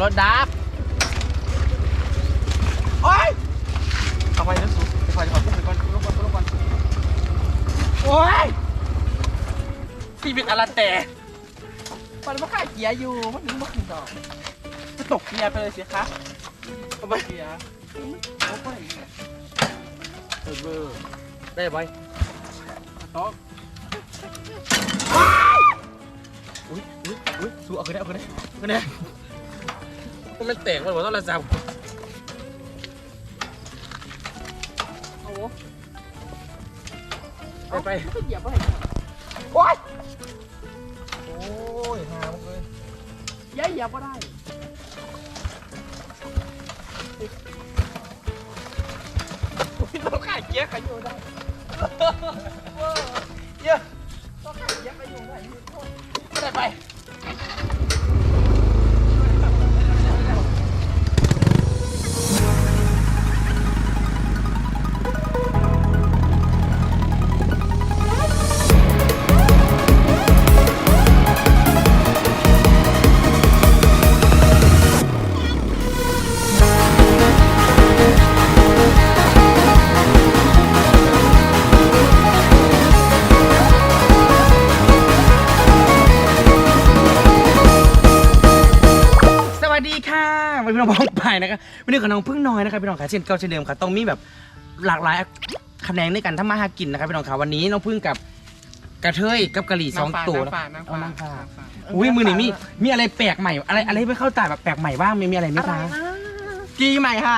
รถดับโอ๊ยเอาไปแล้วสูไปก่อนไปก่อนไปก่อนลงก่อนลงก่อนโอ๊ยชีวิตอะไรแต่มันม่ค่าเกียร์อยู่ มันนึกว่าขึ้นดอกจะตกเกียร์ไปเลยสิคะเอาไปเกียร์เอาไปเออเบอร์ได้ไหมต๊อกอุ้ยอุ้ยอุ้ยสู้เอาขึ้นได้เอาขึ้นได้เอาขึ้นได้ มันแตกมันหมดต้องระซับโอ้ไปไปไม่เหยียบไปโอ๊ยโอ้ยหามากเลยย้ายเหยียบก็ได้พี่ต้องขายเกียร์ขายอยู่ได้เยอะก็ขายเหยียบไปอยู่ได้ไปไป นนี้กับน้องพึ่งน้อยนะครับพี่น้องขาเช่นเก่าเช่นเดิมค่ะต้องมีแบบหลากหลายคะแนนในการทำมาหากินนะครับพี่น้องขาวันนี้น้องพึ่งกับกระเทยกับกะหรี่สองตัวน้ำปลาน้ำปลาเอาน้ำน้ำปปลาลาอุ้ยมือหนึ่งมีมีอะไรแปลกใหม่อะไรอะไรไม่เข้าตาแบบแปลกใหม่บ้างมีมีอะไรไหมอะไรคะนะกีใหม่ค่ะ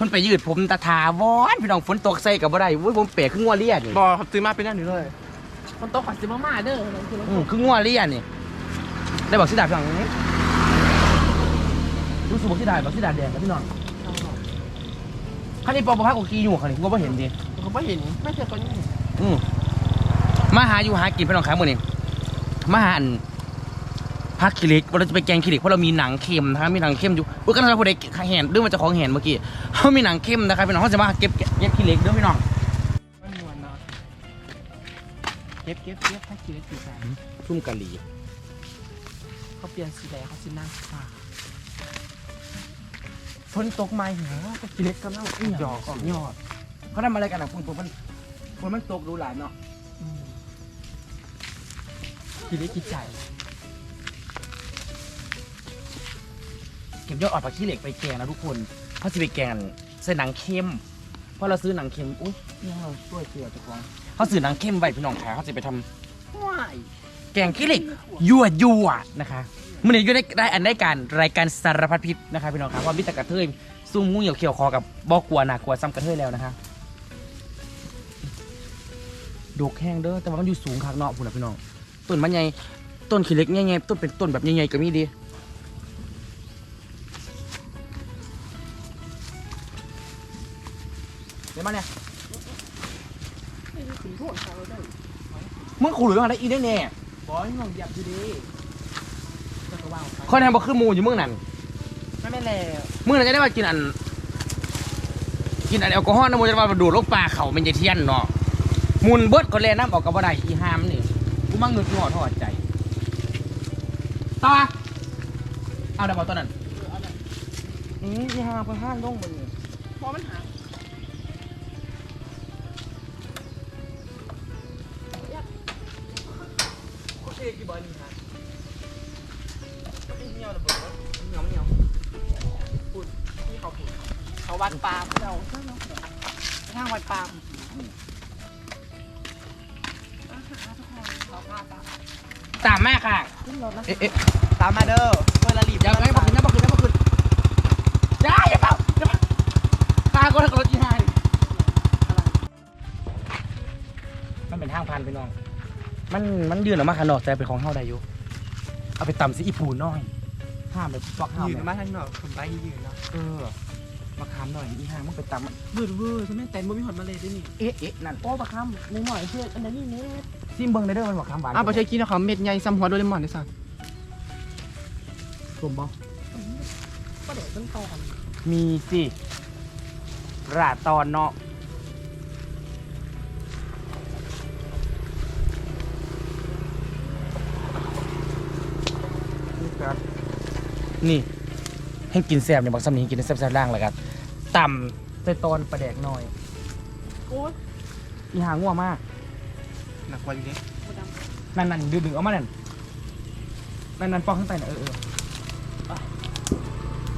มันไปยืดผมตาทาวอนพี่น้องฝนตกใส่กับบ่ได้อุ้ยผมเปียกครึ่งงัวเลียนี่บอซื้อมาเป็นนั่นนี่เลยมันโตขวัญซื้อมาม่าเด้อนั่นคืออืมครึ่งงัวเลียนี่ได้บอกสิดาพี่น้อง รู้สึกบอกสิดาบอกสิดาแดงกับพี่น้องคันนี้ปอประพักกับกีอยู่คันนี้ผมก็บ่เห็นดิผมไม่เห็นไม่เจอคนนี้อืมมาหาอยู่หากินพี่น้องครับมื้อนี้มาหาอันพักคิริกเราจะไปแกงคิริกเพราะเรามีหนังเค็มนะครับมีหนังเค็มอยู่เพื่อนกันเราพอได้แหนเรื่องมาจากของแหนเมื่อกี้เขามีหนังเค็มนะครับพี่น้องเขาจะมาเก็บเก็บคิริกเด้อพี่น้องมันนวลเนาะเก็บเก็บเก็บให้กินได้สีแดงชุ่มกะหรี่เขาเปลี่ยนสีแดงเขาสีหน้าฟ้า ฝนตกมาเหรอก็คิริกกำลังหยอกออกยอด เขาทำอะไรกันอะคุณฝนมันฝนมันตกดูหลายเนาะกินได้กินใจ เก็บยอดอ่อนผักขี้เหล็กไปแกงนะทุกคนเขาะจะไปแกงใส่หนังเค็มเพราะเราซื้อหนังเค็มอุ้ยนี่เราช่วยเกลือเจ้าของเขาซื้อหนังเค็มไว้พี่น้องขาเขาจะไปทำว้ายแกงขี้เหล็กยั่วยั่วนะคะ มื่อนี้ก็ได้ได้อันได้การรายการสารพัดพิษนะคะพี่น้องครับว่ามิตรกระเทยซุ่มงูเหี่ยวเขียวคอกับบอกกลัวหนักกลัวซ้ำกระเทยแล้วนะคะดกแห้งเด้อแต่ว่ามันอยู่สูงคักเนาะพุ่นนะพี่น้องต้นมันใหญ่ต้นขี้เล็กใหญ่ๆต้นเป็นต้นแบบใหญ่ๆก็มีดีเดี๋ยวมาเนี่ยนี่คือสีโทษเขาได้มึงขู่หรืออะไรอีได้แน่บอยงงหยียบอยู่ดี ว่าวไปข้อแทนบอกคือหมูอยู่มึงนั่นไม่ไม่แล้วมึงน่าจะได้มากินอัน กินอันแอลกอฮอล์นะมึงจะมาดูดลูกปลาเขาเป็นใจเทียนเนาะมุนเบิดก็แลน้ำออกกับบ่ได้อีหามนี่กูมั่งเงินกูหอดทอดใจต่อเอาเดี๋ยวบอกตอนนั้นอืมอีหามพะห้างลงมึงนี่พอมันหาโอเคกี่บอลนี่ฮะ เขาวัดปลาเราทางวัดปลาเขาพาตามตามแม่ค่ะขึ้นรถนะเอ๊ะเอ๊ะตามมาเด้อเวลารีบอย่าไปบอกขึ้นนะบอกขึ้นนะบอกขึ้นอย่าอย่าเป่าอย่าเป่าตาก็ทักรถอีหายมันเป็นทางพันไปน้อง มันมันยืนออกมาข้างนอกแต่เป็นของเฮาได้อยู่เอาไปตำสิอีปูน้อยห้ามไปฟอกห้ามยืนเลยมาทางนอกผมไปยืนเนาะเออมาคามหน่อยอีห้ามมันไปตำมันเบื่อเบื่อใช่ไหมแต่บ่มีหอนมาเลยด้วยนี่เอ๊ะเอ๊ะนั่นโอ้บักคำนิดหน่อยเพื่อนอันนี้นี่ซิมเบิ้งได้เด้อมันบอกคำหวานอ้าวประเทศกินเขาเม็ดใหญ่ซ้ำหัวโดเรมอนได้สั่งกลมบ่ก็เดี๋ยวต้องต่อกันมีสิราตอนเนาะนี่ครับนี่ให้กินแซ่บเนี่ยบักซ้ำนี้กินได้แซ่บๆล่างแล้วกัน ต่ำใส่ตอนปลาแดกหน่อยโอ้ยอีหาง่วมาก หนักกว่าอยู่นี่นั่นนั่นดึงดึงเอามานั่นนั่นนั่นปอกข้างใต้น่ะเออเออ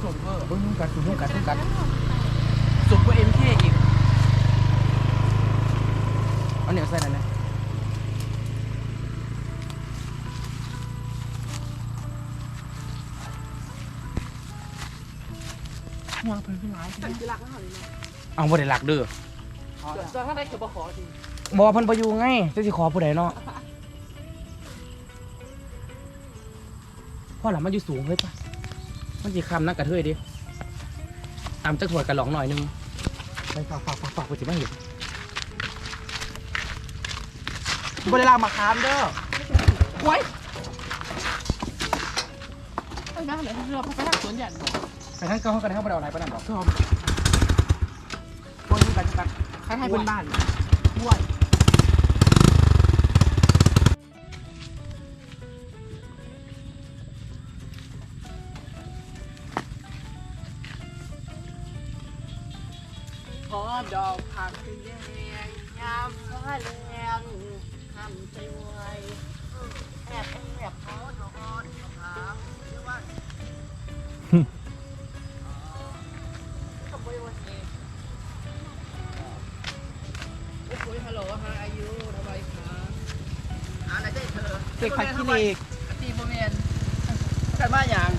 สมเวอร์เบิ้งกันดูกันดูกันสมกว่าเอ็มเคอีกเอาเนี่ยใส่นั่น วางเพิ่นขึ้นร้ายจังสิรักเขาเลยเนาะเอาบ่ได้หลักเด้อจนถ้าได้ก็บ่ขอทีบ่เพิ่นบ่อยู่ไงจะสิขอผู้ใดเนาะพ่อหล่ะมันอยู่สูงเฮ้ยปะมันสิคำนักกระเทยดิตามจักถวยกระหลองหน่อยนึงไปฝากฝากฝากฝากกูสิมาเห็นกูไม่ได้ลากมาค้ามเด้อไว้ไปบ้านเลยเราไปทางสวนใหญ่บ่ ไปทั้งเก้าห้องกันทั้งบ่ได้เอาไหนไปนั่นดอกชอบคนนี้กันกันคล้ายๆเพื่อนบ้านบ้วยพอดอกผักเป็นแดงยามฟ้าแรงทำใจไว้แอบแอบพอดอกอ่อนขาว เธอเด็กพักขี้เหล็กตีโมเมนกันมาอย่าง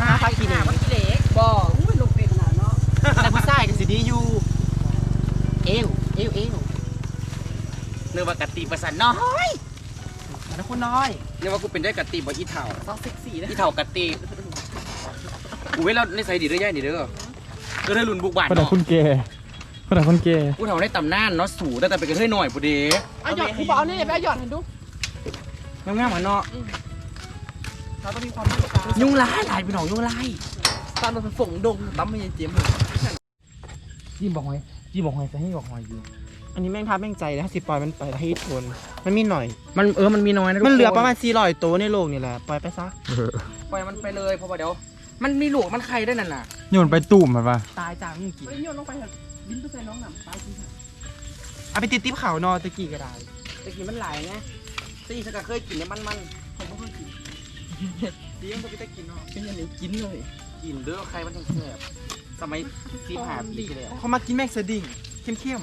หาพักกินพักกิเลกบ่อุ้ยลงเป็นขนาดเนาะแต่ผู้ชายก็สิดีอยู่ เอวเอวเอวเนื้อว่ากะติประสันเนาะแล้วคนน้อยเนื้อว่ากูเป็นได้กะติบ่อีเถ่าซองเซ็กซี่นะอีเถ่ากะติกูเว้ยเราในใส่ดีเด้อย่ายดีเด้อเออได้รุ่นบุกบานคนไหนเนาะคนเกย์คนไหนคนเกย์กูเถ่าได้ตำนานเนาะสูแต่แต่เป็นกระเทยหน่อยปุเด้เอาหยอดคือบอกนี่ไปเอาหยอดเห็นดู งามๆเหมือนเนาะเราต้องมีความมั่นใจยุ่งร้ายหลายพี่น้องยุ่งร้ายตอนเราเป็นฝงดงตั้มไม่ยังเจียมเลยจิ้มบอกหอยจิ้มบอกหอยใส่ให้บอกหอยอยู่อันนี้แม่งทับแม่งใจนะถ้าสิปล่อยมันไปแล้วให้ทนมันมีหน่อย มันเออมันมีน้อยนะทุกมันเหลือคประมาณ400ตัวในโลกนี่แหละปล่อยไปซะปล่อยมันไปเลยเพราะว่าเดี๋ยว มันมีหลวกมันใครได้นั่นน่ะโยนไปตุ่มมันปะตายจากมึงกินเฮ้ยโยนลงไปเถอะบินไปใส่น้องหนำตายจริงค่ะเอาไปติดติ๊บเขาวนอตะกี้ก็ได้ตะกี้มันหลายไง ซี่ฉันก็เคยกินเนี่ยมันมันผมก็เพิ่งกินดียังก็ไปตะกินเนาะเป็นอย่างนี้กินเลยๆกินเด้อใครมันถึงแซ่บสมัยที่ผ่านปีที่แล้วเขามากินแม่งสดิ้งเข้ม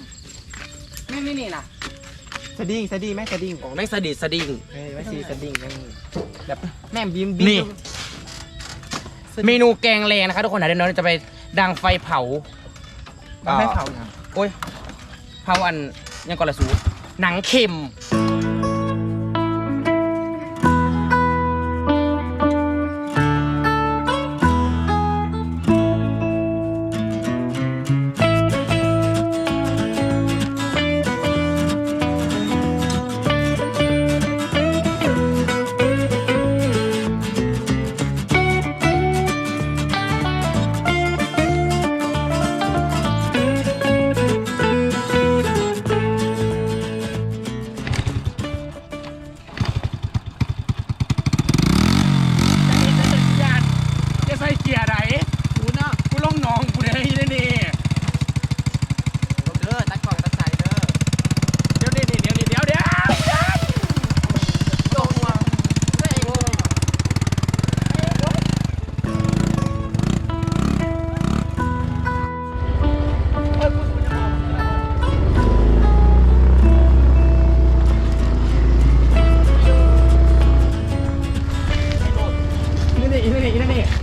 นี่นี่นี่นะๆสดิ้งสดิ้งแม่งสดิ้งของได้สดิดสดิ่งเฮ้ยไม่สีสดิ้งยังแบบแม่งบีมนี่บีมเมนูแกงแรงนะคะทุกคนนะเดี๋ยวเราจะไปดังไฟเผามาให้เผานะโอ้ยเผาอันยังก่อนละสูหนังเค็ม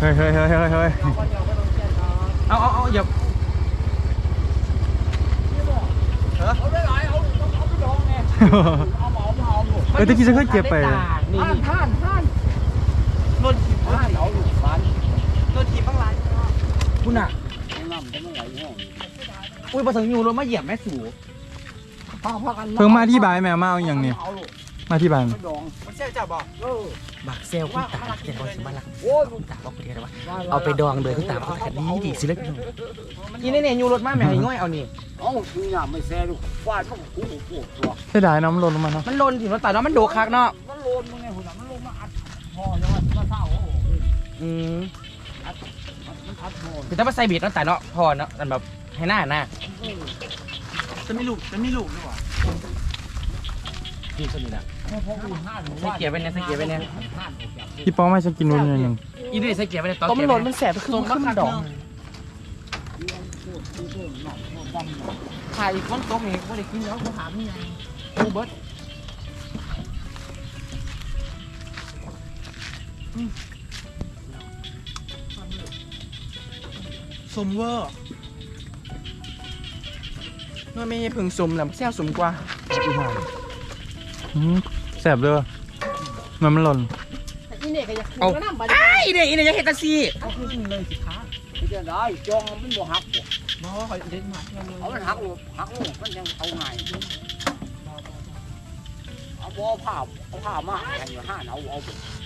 ฮ้ยเฮ้ยเฮ้ยเฮ้ยเฮ้ยเอาเอาเอาอย่าเออตะกี้ฉันเคยเก็บไปนี่นี่ท่านท่านรถทีบ้านเราอยู่บ้านรถทีบ้างไรคุณอะอุ้ยประสงค์อยู่รถมาเหยียบแม่สูเพิ่งมาที่บายแมวมาเอาอย่างนี้มาที่บายมันเชี่ยวจับบอก บักเซลคุณตาเจ้าสิมาลักคุณตาบอกกูเดียวว่าเอาไปดองเลยคุณตาบอกกันดีดีสิเล็กนี่นี่นี่อยู่รถมาแม่ให้ง่อยเอานี่เอ้าคือหยาไม่แซ่ลูกฟาดมันกูกูตัวเสียดายน้ำลดลงมาเนาะมันลนถึงรถตาเนาะมันโดคักเนาะมันโลนมึงไงหุ่นมันลงมาอัดพอยังไงมาเท่าโอ้โหอืมไอ้คือถ้าว่าใส่เบ็ดเนาะแต่เนาะพอเนาะอันแบบให้หน้าหน้าจะไม่ลูกจะไม่ลูกด้วยวะพี่สนิทอะ เพราะเพราะกูห้าหนูใส่เกียร์ไปเนี่ยใส่เกียร์ไปเนี่ยพี่ป้องไม่ฉันกินนู้นหน่อยหนึงอีนี่ใส่เกียร์ไปเนี่ยตอนต้มเกียร์หไปล่นเนี่ยมันแสบคือมันขึ้นดอกถ่ายอีกคนโต๊ะเองก็ได้กินแล้วกูหาไม่ยังกูเบิร์ดสมเวอร์นวดไม่ให้พึ่งสมแหล้วแซ่บสมกว่าอืม แสบเลยมันมันหล่นอีเนี่ยก็อยากกินเอาก็น้ำบาดไอ้อีนี่อีนี่ยังเห็นตาซีเอาคือกินเลยสิคะไม่ได้ได้จองมันบ่หักบ่น้องคอยเด็ดมาเที่ยวเลยเอามันหักลูกหักลูกมันยังเอาไงเอาบ่อผ้าเอาผ้ามาอย่างอยู่ห้าเอาเอา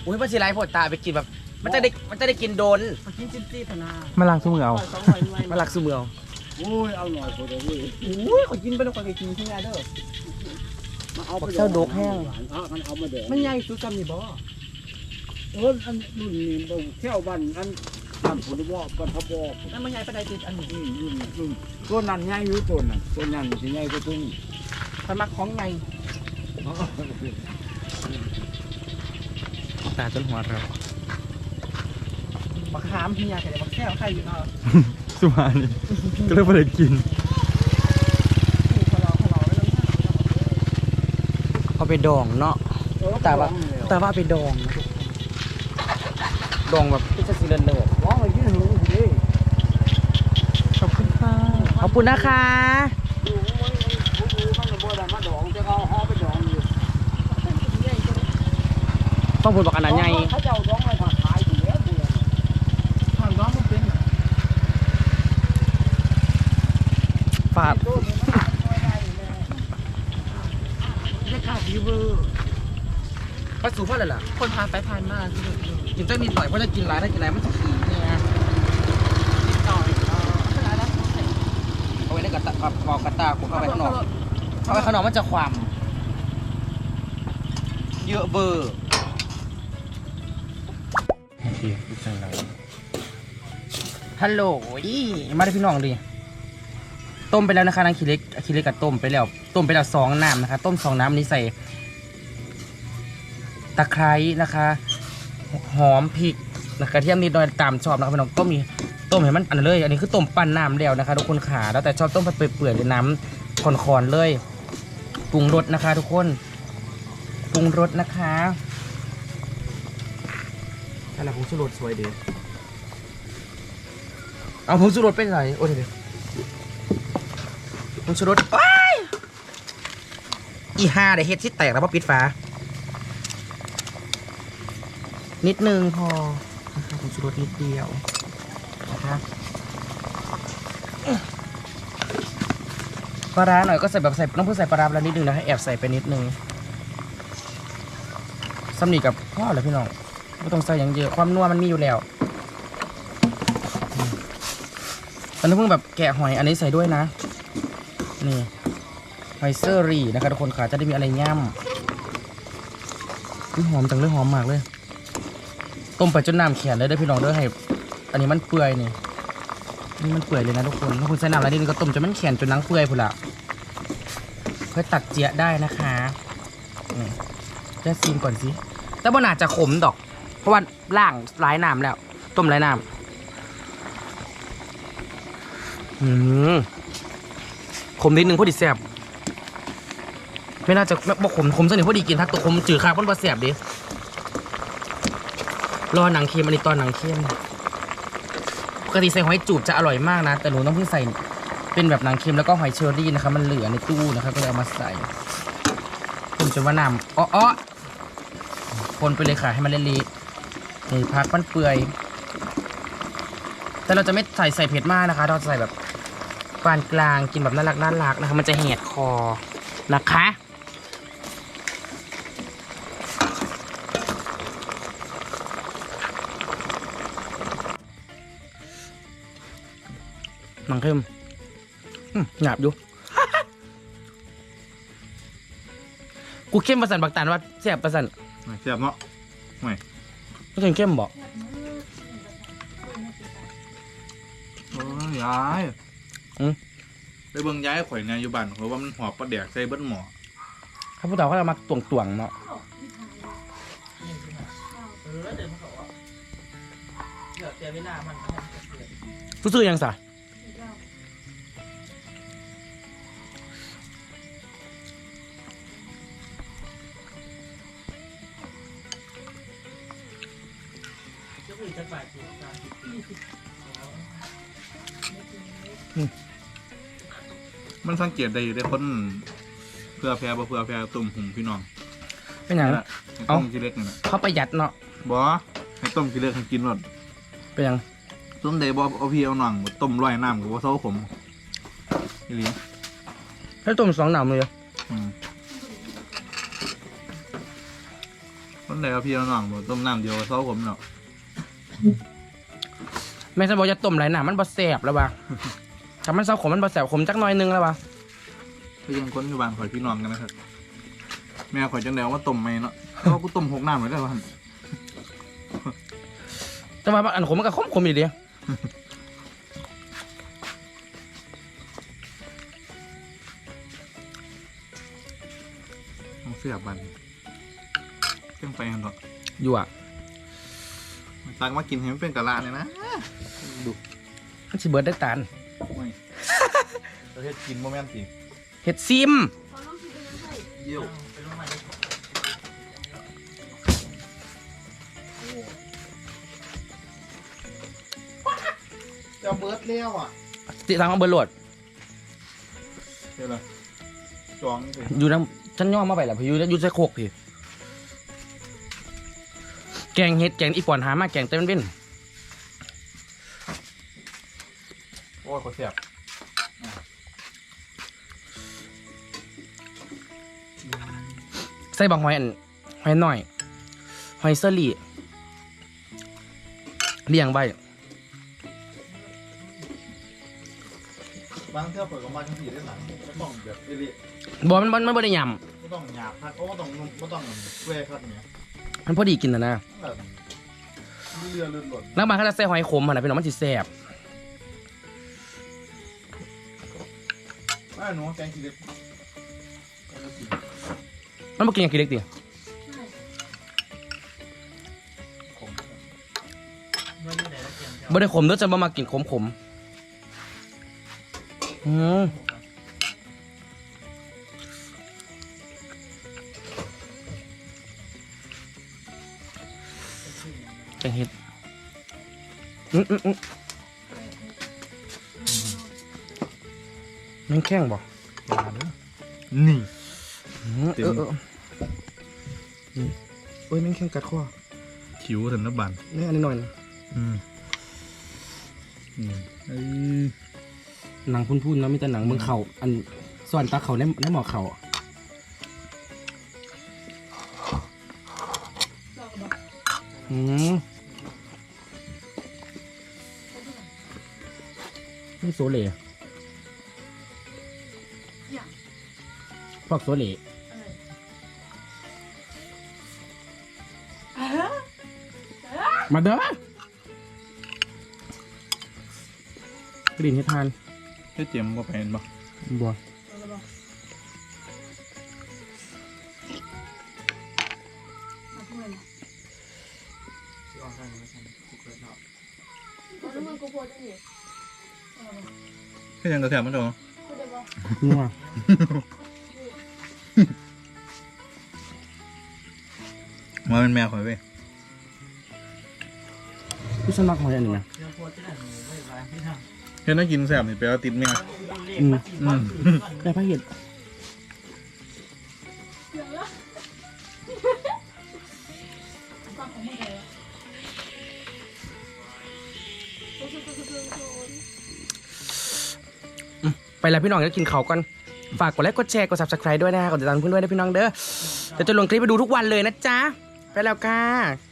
อุ้ยมันสิไรพดตาไปกินแบบ มันจะได้มันจะได้กินโดนมากินจิ้มจี้พนามาล้างทุกมือเอาสองร้อยหน่วยมาหลักซูเมืองโอ้ยเอาหน่อยพอดีอุ้ยขอกินไปแล้วขอกินที่ไหนเด้อ มาเอาไปเจ้าดกแห้งมันเอามาเด้อมันใหญ่สุดกันนี่บ่เอออันรุ่นนี้บ่เที่ยวบ้านอันบ้านผลบ่บ้านพะบ่นั่นมันใหญ่ประเดี๋ยวอันนี้อืมรุ่นรุ่นตัวนั้นใหญ่อยู่ตัวนั้นตัวนั้นสิใหญ่กว่าตัวนี้พันมักของไงตาจนหัวเราบักขามเฮียแต่บักแก้วใครอยู่เนาะสุมานี่ก็เลยไม่ได้กิน ถูกขอรอขอรอไม่ต้อง เอา ไปดองเนาะแต่ว่าแต่ว่าเอาไปดองนะดองแบบที่จะซีเรนเนอร์ร้องไปยืนหูดิขอบคุณค่ะขอบคุณนะคะดูมันดูมันบ่ได้มาดองจะเอาห่อไปดองอยู่ต้องพูดบอกอันนั้นไงเขาเจ้าดองไว้ถ้าขายอยู่แล้วเบื่อทางน้องมันเป็นฝาด ตัวนี้มันไม่ได้แน่ บรรยากาศดีเวอร์พระสูพ่อเลยล่ะ คนผ่านไปผ่านมาคือกินเต้นนิดหน่อยเพราะจะกินร้านถ้ากินร้านมันจะขี้เนี่ยติดต่อเออเป็นไรแล้วเอาไว้ในกระตะกับเอากระตาผมเอาไว้ข้างนอกเอาไว้ข้างนอกมันจะความ เยอะเบอร์ฮัลโหลอีมาได้พี่น้องดิ ต้มไปแล้วนะคะนางขี้เล็กขี้เล็กกับต้มไปแล้ว ต้มไปแล้วสองน้ำนะคะ ต้มสองน้ำนี้ใส่ตะไคร้นะคะ หอมพริกนะกระเทียมนิดหน่อยตามชอบนะครับพี่น้องต้มมีต้มให้มันอันเลย อันนี้คือต้มปั้นน้ำแล้วนะคะ ทุกคนขาแล้วแต่ชอบต้มเปื่อยๆหรือน้ำคอนๆเลยปรุงรสนะคะ ทุกคนปรุงรสนะคะอะไรผงชูรสสวยดีเอาผงชูรสไปไหนโอ้ยเดี๋ยว ผงชูรสว้ายอีห้าเดี๋ยวเฮ็ดที่แตกแล้วพอปิดฝา นิดนึงพอคะผงชูรสนิดเดียวนะคะปลาร้าหน่อยก็ใส่แบบใส่น้องเพื่อใส่ปลาร้าแล้วนิดนึงนะคะแอบใส่ไปนิดนึงสำนีกับพ่อเลยพี่น้องไม่ต้องใส่อย่างเยอะความนัวมันมีอยู่แล้วอืมตอนนี้เพิ่งแบบแกะหอยอันนี้ใส่ด้วยนะ นี่หอยเซอรี่นะคะทุกคนขาจะได้มีอะไรย่ำอุ๊ยหอมจังเลยหอมมากเลย ต้มไปจนน้ำแข็งเลยเด้พี่น้องเด้อให้ อันนี้มันเปื่อยนี่ นี่มันเปื่อยเลยนะทุกคน ถ้าคุณใส่น้ำอะไรนิดนึงก็ต้มจนมันแข็งจนนังเปื่อยพุ่นละค่อยตักเจียได้นะคะนี่จะซีมก่อนสิ แต่บ่น่าจะขมดอก เพราะว่าล่างหลายน้ำแล้ว ต้มหลายน้ำอืม มนิดนึงพอดีแซ่บไม่น่าจะไม่บ่ขมขมสักหน่อยพอดีกินทักตัวขมจืดคาเพราะว่าแซ่บดิรอหนังเค็มอันนี้ตอนหนังเค็มปกติใส่หอยจูบจะอร่อยมากนะ แต่หนูต้องเพิ่งใส่เป็นแบบหนังเค็มแล้วก็หอยเชอรี่นะคะมันเหลือในตู้นะคะก็เลยเอามาใส่ผมจะว่าน้ำอ้ออคนไปเลยค่ะให้มันเละๆนี่พักมันเปื่อย แต่เราจะไม่ใส่ใส่เผ็ดมากนะคะ เราจะใส่แบบ ปานกลางกินแบบน่ารักน่ารักนะคะมันจะแหดคอนะคะหนังเข้มอืมหยาบอยู่กูเข้มประสันบักตานว่าแซ่บประสันแซ่บเนาะไม่ถึงเข้มบอกย้ายอืม ไปเบิ่งย้ายข่อยเนี่ยอยู่บ้านเพราะว่ามันหอบปลาแดกใส่เบิ้หมอข้าพเจ้าเขาจะมาตวงตวงๆเนาะเออเดี๋ยวมันก็ออกเดี๋ยวเสียเวลามันก็จะเกิดซื้อๆยังสะจะมีจะฝ่ายตัวกลาง มันสังเกตได้อยู่ได้คนเพื่อแพ้บ่เพื่อแพ้ตุ่มหุ่มพี่น้องเป็นหยังให้เอ้าต้มกิเล็กนี่แหละเขาประหยัดเนาะบ่ให้ต้มกิเล็กให้กินหมดเป็นหยังต้มได้บ่เอาพี่เอาหนังบ่ต้มร้อยน้ำกับบ่เซาขมอีหลีให้ต้มสองหนำเลยอืมต้มได้เอาพี่เอาหนังบ่ต้มน้ำเดียวกับเซาขมเนาะแม่ฉันบอกจะต้มหลายหนามันบ่แสบแล้วว่ะ ถ้ามันเศร้าขมมันบ่แสบขมจักหน่อยนึงแล้วว่ะคือยังคนอยู่บ้านข่อยพี่น้องกันนะครับแม่ข่อยจังได๋ว่าต้มไหมเนาะเพราะว่ากูต้มหกน้ำไว้ได้ว่าหั่นแต่ว่าอันขมมันก็ขมขมอยู่ดีต้องเสียบบันเครื่องไปกันต่ออยู่อะตักมากินให้มันเป็นกะลาเนี่ยนะดูมันสิเบิดได้ตาน ประเทศกินโมเมนต์สิเห็ดซิม เยี่ยวไปลงมาเลยจะเบิร์ดแล้วอะสิทางเอาเบิดโหลดเดี๋ยวละจองนี่สิอยู่น้ำฉันย่อมาไปแล้วพี่อยู่อยู่ใส่โคกพี่ แกงเห็ดแกงอีปอนหามาแกงเต็มเป็นโอ้ยเขาเสียบใส่บางหอยอันหอยหน่อย หอยเซอรี่เลี้ยงไว้บางเที่ยวเปิดกับมาทั้งสี่ได้หลังไม่ต้องแบบเอลิบอมันมันมันบ่ได้ยไม่ต้องหยาบพัดโอ้ไม่ต้องไม่ต้องเวพัดเนี่ยำมันพอดีกินนะนะแบบเรือเรือหล่นแล้วบางเขาจะใส่หอยขมอะนะพี่น้องมันสิแซ่บ อ่าหนูแกงกินเล็กมันบ่กินอย่างกินเล็กดิไม่ได้ขมเด้อจะบ่มากินขมขมอืมแกงเห็ดอืมอืมอืม มันแข้งบ่นี่อืมเต็เอมอเออนี่เอ้ยแมันแข้งกัดคอคิ้วถึงน้ำบันนี่อันนี้หน่อยนะอืมอืมเอ้ยหนังพุ่นๆเนาะมีแต่หนังเมืองเขาอันส่วนตาเขาในในหมอเขาอืมนี่โซเล่ พวกโซเล่มาเด้อกลิ่นให้ทานให้เจียมก็ไปเห็นปะบัวออกทางนี้กูเกิดเนาะให้ยังกระแทกมันจงนัว มาเป็นแมวข่อยเว้ยพี่ฉันมักหอยอันนี้นะเรื่องโคตรจะได้หนูไม่ไหวไม่ทำเห็นน่ากินแซ่บนี่ไปเอาติดแมวอืมอืมได้พระเห็ดอืมไปแล้วพี่น้องจะกินเขาวก่อนฝากกดไลค์กดแชร์กด subscribe ด้วยนะกดติดตามเพื่อนด้วยนะพี่น้องเด้อเดี๋ยวจะลงคลิปไปดูทุกวันเลยนะจ๊ะไป แล้วค่ะ